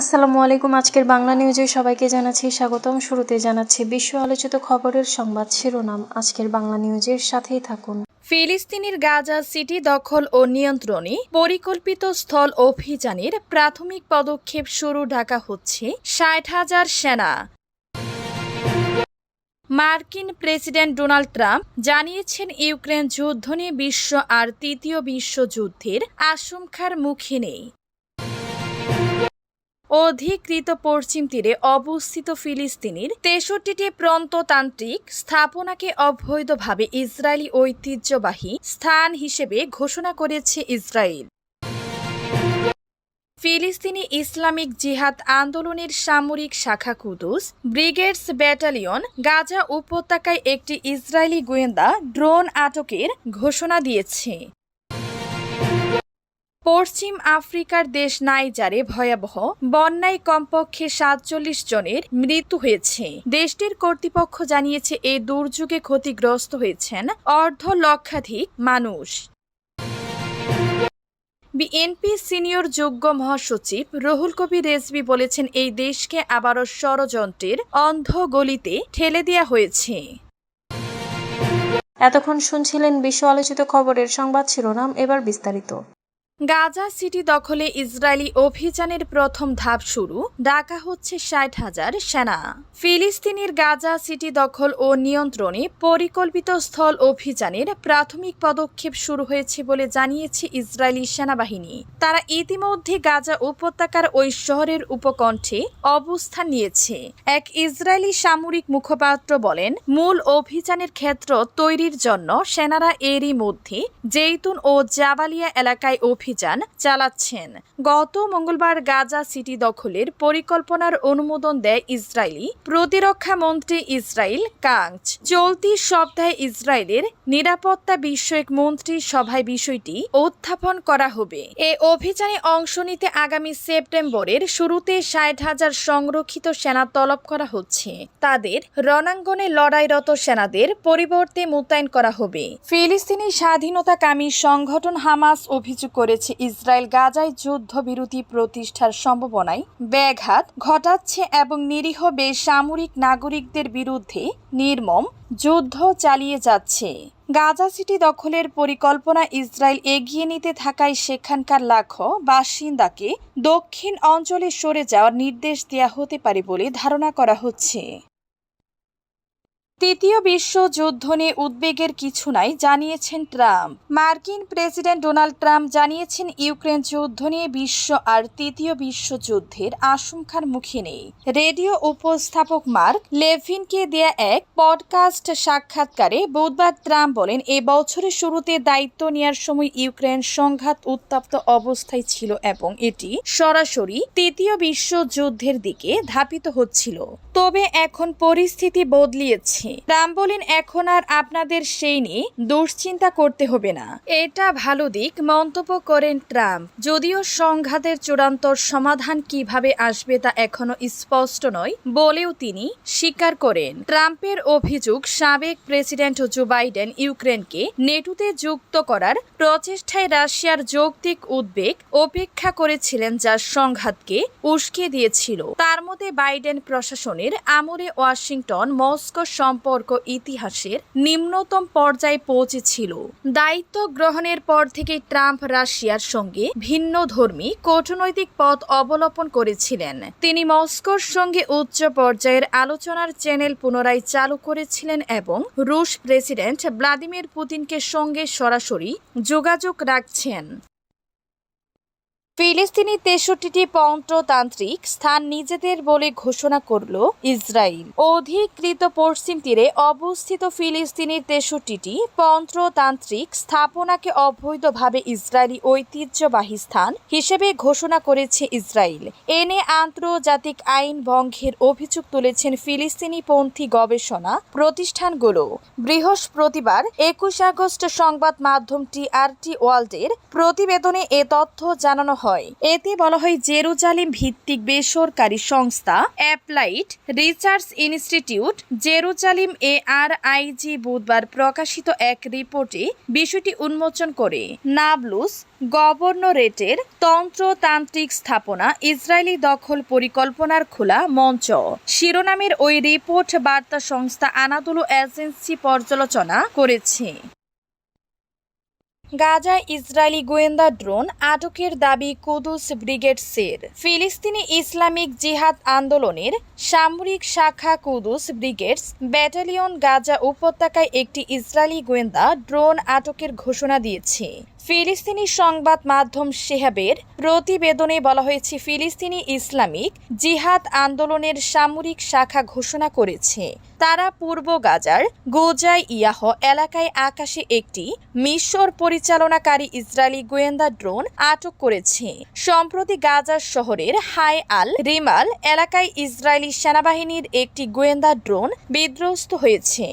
আসসালামু আলাইকুম, আজকের বাংলা নিউজে সবাইকে জানাচ্ছি স্বাগতম। শুরুতে জানাচ্ছি বিশ্ব আলোচিত খবরের সংবাদ শিরোনাম। আজকের বাংলা নিউজের সাথেই থাকুন। ফিলিস্তিনের গাজা সিটি দখল ও নিয়ন্ত্রণে পরিকল্পিত স্থল অভিযানের প্রাথমিক পদক্ষেপ শুরু ঢাকা হচ্ছে ষাট হাজার সেনা। মার্কিন প্রেসিডেন্ট ডোনাল্ড ট্রাম্প জানিয়েছেন, ইউক্রেন যুদ্ধ নিয়ে বিশ্ব আর তৃতীয় বিশ্বযুদ্ধের আশঙ্কার মুখে নেই। অধিকৃত পশ্চিম তীরে অবস্থিত ফিলিস্তিনির তেষট্টিটি প্রন্ততান্ত্রিক স্থাপনাকে অবৈধভাবে ইসরায়েলি ঐতিহ্যবাহী স্থান হিসেবে ঘোষণা করেছে ইসরায়েল। ফিলিস্তিনি ইসলামিক জিহাদ আন্দোলনের সামরিক শাখা কুদুস, ব্রিগেডস ব্যাটালিয়ন, গাজা উপত্যকায় একটি ইসরায়েলি গোয়েন্দা ড্রোন আটকের ঘোষণা দিয়েছে। পশ্চিম আফ্রিকার দেশ নাইজারে ভয়াবহ বন্যায় কমপক্ষে সাতচল্লিশ জনের মৃত্যু হয়েছে। দেশটির কর্তৃপক্ষ জানিয়েছে এই দুর্যোগে ক্ষতিগ্রস্ত হয়েছেন অর্ধ লক্ষাধিক মানুষ। বিএনপি সিনিয়র যোগ্য মহাসচিব রহুল কবির রেজবি বলেছেন, এই দেশকে আবারও ষড়যন্ত্রের অন্ধ গলিতে ঠেলে দেওয়া হয়েছে। এতক্ষণ শুনছিলেন বিশ্ব আলোচিত খবরের সংবাদ শিরোনাম, এবার বিস্তারিত। গাজা সিটি দখলে ইসরায়েলি অভিযানের প্রথম ধাপ শুরু। ডাকা হচ্ছে ষাট হাজার সেনা। ফিলিস্তিনের গাজা সিটি দখল ও নিয়ন্ত্রণে পরিকল্পিত স্থল অভিযানের প্রাথমিক পদক্ষেপ শুরু হয়েছে বলে জানিয়েছে ইসরায়েলি সেনাবাহিনী। তারা ইতিমধ্যে গাজা উপত্যকার ওই শহরের উপকণ্ঠে অবস্থান নিয়েছে। এক ইসরায়েলি সামরিক মুখপাত্র বলেন, মূল অভিযানের ক্ষেত্র তৈরির জন্য সেনারা এরই মধ্যে জেইতুন ও জাবালিয়া এলাকায় অভিযান চালাচ্ছেন। গত মঙ্গলবার গাজা সিটি দখলের পরিকল্পনার অনুমোদন দেয় ইসরায়েলি প্রতিরক্ষা মন্ত্রী ইসরায়েল কাংচ। চলতি সপ্তাহে ইসরায়েলের নিরাপত্তা বিষয়ক মন্ত্রী সভায় বিষয়টি উত্থাপন করা হবে। এ অভিযানে অংশ নিতে আগামী সেপ্টেম্বরের শুরুতে ষাট হাজার সংরক্ষিত সেনা তলব করা হচ্ছে। তাদের রণাঙ্গনে লড়াইরত সেনাদের পরিবর্তে মোতায়েন করা হবে। ফিলিস্তিনি স্বাধীনতাকামী সংগঠন হামাস অভিযোগ করেছে ইসরায়েল গাজায় যুদ্ধবিরতি প্রতিষ্ঠার সম্ভাবনায় ব্যাঘাত ঘটাচ্ছে এবং নিরীহ বেসামরিক নাগরিকদের বিরুদ্ধে নির্মম যুদ্ধ চালিয়ে যাচ্ছে। গাজা সিটি দখলের পরিকল্পনা ইসরায়েল এগিয়ে নিতে থাকায় সেখানকার লাখো বাসিন্দাকে দক্ষিণ অঞ্চলে সরে যাওয়ার নির্দেশ দেওয়া হতে পারে বলে ধারণা করা হচ্ছে। তৃতীয় বিশ্বযুদ্ধ নিয়ে উদ্বেগের কিছু নাই, জানিয়েছেন ট্রাম্প। মার্কিন প্রেসিডেন্ট ডোনাল্ড ট্রাম্প জানিয়েছেন, ইউক্রেন যুদ্ধ নিয়ে বিশ্ব আর তৃতীয় বিশ্বযুদ্ধের আশঙ্কার মুখে নেই। রেডিও উপস্থাপক মার্ক লেভিনকে দেয়া এক পডকাস্ট সাক্ষাৎকারে বুধবার ট্রাম্প বলেন, এ বছরের শুরুতে দায়িত্ব নেওয়ার সময় ইউক্রেন সংঘাত উত্তপ্ত অবস্থায় ছিল এবং এটি সরাসরি তৃতীয় বিশ্বযুদ্ধের দিকে ধাপিত হচ্ছিল। তবে এখন পরিস্থিতি বদলিয়েছে। ট্রাম্প বলেন এখন আর আপনাদের সেই নিয়ে দুশ্চিন্তা করতে হবে না। এটা ভালো দিক, মন্তব্য করেন ট্রাম্প। যদিও সংঘাতের চূড়ান্ত সমাধান কীভাবে আসবে তা এখনও স্পষ্ট নয় বলেও তিনি স্বীকার করেন। ট্রাম্পের অভিযোগ, সাবেক প্রেসিডেন্ট জো বাইডেন ইউক্রেনকে নেটুতে যুক্ত করার প্রচেষ্টায় রাশিয়ার যৌক্তিক উদ্বেগ উপেক্ষা করেছিলেন যা সংঘাতকে উস্কে দিয়েছিল। তার মধ্যে বাইডেন প্রশাসনের আমলে ওয়াশিংটন, মস্কো সম্পর্ক ইতিহাসের নিম্নতম পর্যায়ে পৌঁছেছিল। দায়িত্ব গ্রহণের পর থেকে ট্রাম্প রাশিয়ার সঙ্গে ভিন্ন ধর্মী কূটনৈতিক পথ অবলম্বন করেছিলেন। তিনি মস্কোর সঙ্গে উচ্চ পর্যায়ের আলোচনার চ্যানেল পুনরায় চালু করেছিলেন এবং রুশ প্রেসিডেন্ট ভ্লাদিমির পুতিনকে সঙ্গে সরাসরি যোগাযোগ রাখছেন। ফিলিস্তিনি তেষট্টিটি পন্ত্রতান্ত্রিক স্থান নিজেদের বলে ঘোষণা করল ইসরায়েল। অধিকৃত পশ্চিম তীরে অবস্থিত ফিলিস্তিনের তেষট্টিটি পন্ত্রতান্ত্রিক স্থাপনাকে অবৈধভাবে ইসরায়েলি ঐতিহ্যবাহী স্থান হিসেবে ঘোষণা করেছে ইসরায়েল। এনে আন্তর্জাতিক আইন ভঙ্গের অভিযোগ তুলেছেন ফিলিস্তিনি পন্থী গবেষণা প্রতিষ্ঠানগুলো। বৃহস্পতিবার একুশ আগস্ট সংবাদ মাধ্যম টিআরটি ওয়ার্ল্ডের প্রতিবেদনে এ তথ্য জানানো হয়। হয়। এতে বলা হয় জেরুজালেম ভিত্তিক বেসরকারি সংস্থা Applied Research Institute Jerusalem A R I J বুধবার প্রকাশিত এক রিপোর্টে বিষয়টি উন্মোচন করে। নাবলুস গভর্নরেটের তন্ত্রতান্ত্রিক স্থাপনা ইসরায়েলি দখল পরিকল্পনার খোলা মঞ্চ। শিরোনামের ওই রিপোর্ট বার্তা সংস্থা আনাদুলু এজেন্সি পর্যালোচনা করেছে। গাজায় ইসরায়েলি গোয়েন্দা ড্রোন আটকের দাবি কুদুস ব্রিগেডসের ফিলিস্তিনি ইসলামিক জিহাদ আন্দোলনের সামরিক শাখা কুদুস ব্রিগেডস ব্যাটালিয়ন গাজা উপত্যকায় একটি ইসরায়েলি গোয়েন্দা ড্রোন আটকের ঘোষণা দিয়েছে। ফিলিস্তিনি সংবাদ মাধ্যম সেহাবের প্রতিবেদনে বলা হয়েছে, ফিলিস্তিনি ইসলামিক জিহাদ আন্দোলনের সামরিক শাখা ঘোষণা করেছে। তারা পূর্ব গাজার গোজাই ইয়াহ এলাকায় আকাশে একটি মিশর পরিচালনাকারী ইসরায়েলি গোয়েন্দা ড্রোন আটক করেছে। সম্প্রতি গাজার শহরের হাই আল রিমাল এলাকায় ইসরায়েলি সেনাবাহিনীর একটি গোয়েন্দা ড্রোন বিধ্বস্ত হয়েছে।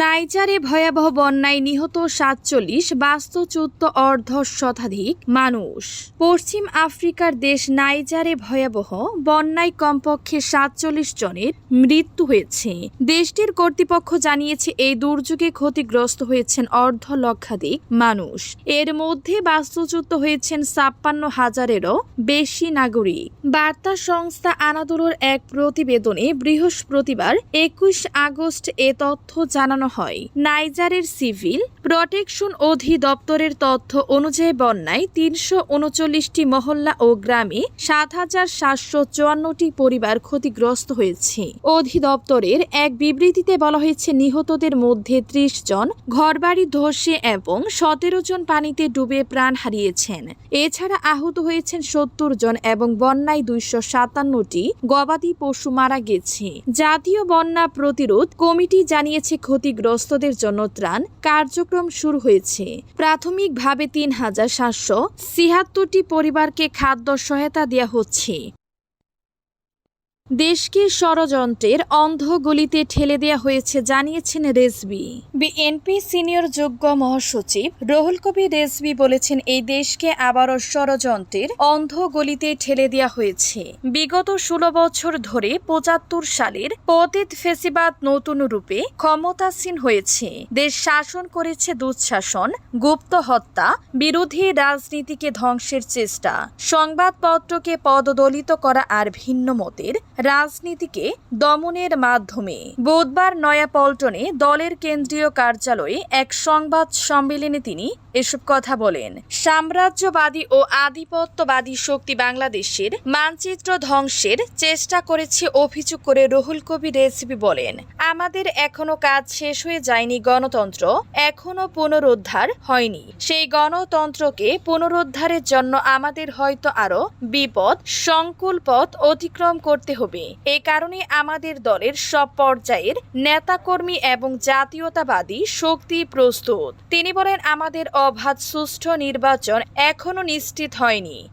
নাইজারে ভয়াবহ বন্যায় নিহত সাতচল্লিশ বাস্তুচ্যুত অর্ধ শতাধিক মানুষ। পশ্চিম আফ্রিকার দেশ নাইজারে ভয়াবহ বন্যায় কমপক্ষে সাতচল্লিশ জনের মৃত্যু হয়েছে। দেশটির কর্তৃপক্ষ জানিয়েছে, এই দুর্যোগে ক্ষতিগ্রস্ত হয়েছেন অর্ধ লক্ষাধিক মানুষ। এর মধ্যে বাস্তুচ্যুত হয়েছেন ছাপ্পান্ন হাজারেরও বেশি নাগরিক। বার্তা সংস্থা আনাদুলোর এক প্রতিবেদনে বৃহস্পতিবার একুশ আগস্ট এ তথ্য জানানো হয়। নাইজারের সিভিল প্রোটেকশন অধিদপ্তরের তথ্য অনুযায়ী বন্যায় তিনশো উনচল্লিশটি মহল্লা ও গ্রামে সাত হাজার সাতশো চুয়ান্নটি পরিবার ক্ষতিগ্রস্ত হয়েছে। অধিদপ্তরের এক বিবৃতিতে বলা হয়েছে, নিহতদের মধ্যে ত্রিশ জন ঘরবাড়ি ধসে এবং সতেরো জন পানিতে ডুবে প্রাণ হারিয়েছেন। এছাড়া আহত হয়েছেন সত্তর জন এবং বন্যায় দুইশো সাতান্নটি গবাদি পশু মারা গেছে। জাতীয় বন্যা প্রতিরোধ কমিটি জানিয়েছে ক্ষতিগ্রস্তদের জন্য ত্রাণ কার্যক্রম শুরু হয়েছে। প্রাথমিকভাবে তিন হাজার সাতশো ছিয়াত্তরটি পরিবারকে খাদ্য সহায়তা দেওয়া হচ্ছে। দেশকে ষড়যন্ত্রের অন্ধ গলিতে ঠেলে দেওয়া হয়েছে, জানিয়েছেন রেজবি। বিএনপি সিনিয়র যোগ্য মহাসচিব রহুল কবি রেজবি বলেছেন, এই দেশকে আবারও ষড়যন্ত্রের অন্ধ গলিতে ঠেলে দেওয়া হয়েছে। বিগত ষোলো বছর ধরে পঁচাত্তর সালের পতিত ফেসিবাদ নতুন রূপে ক্ষমতাসীন হয়েছে। দেশ শাসন করেছে দুঃশাসন, গুপ্ত হত্যা, বিরোধী রাজনীতিকে ধ্বংসের চেষ্টা। সংবাদপত্রকে পদদলিত করা আর ভিন্ন মতের রাজনীতিকে দমনের মাধ্যমে। বুধবার নয়াপল্টনে দলের কেন্দ্রীয় কার্যালয়ে এক সংবাদ সম্মেলনে তিনি এসব কথা বলেন। সাম্রাজ্যবাদী ও আধিপত্যবাদী শক্তি বাংলাদেশের মানচিত্র ধ্বংসের চেষ্টা করেছে অভিযোগ করে রহুল কবি রেসিপি বলেন, আমাদের এখনও কাজ শেষ হয়ে যায়নি, গণতন্ত্র এখনও পুনরুদ্ধার হয়নি। সেই গণতন্ত্রকে পুনরুদ্ধারের জন্য আমাদের হয়তো আরও বিপদ, সংকুল পথ অতিক্রম করতে হবে। এই কারণে আমাদের দলের সব পর্যায়ের নেতাকর্মী এবং জাতীয়তাবাদী শক্তি প্রস্তুত। তিনি বলেন, আমাদের অবাধ সুষ্ঠু নির্বাচন এখনও নিশ্চিত হয়নি।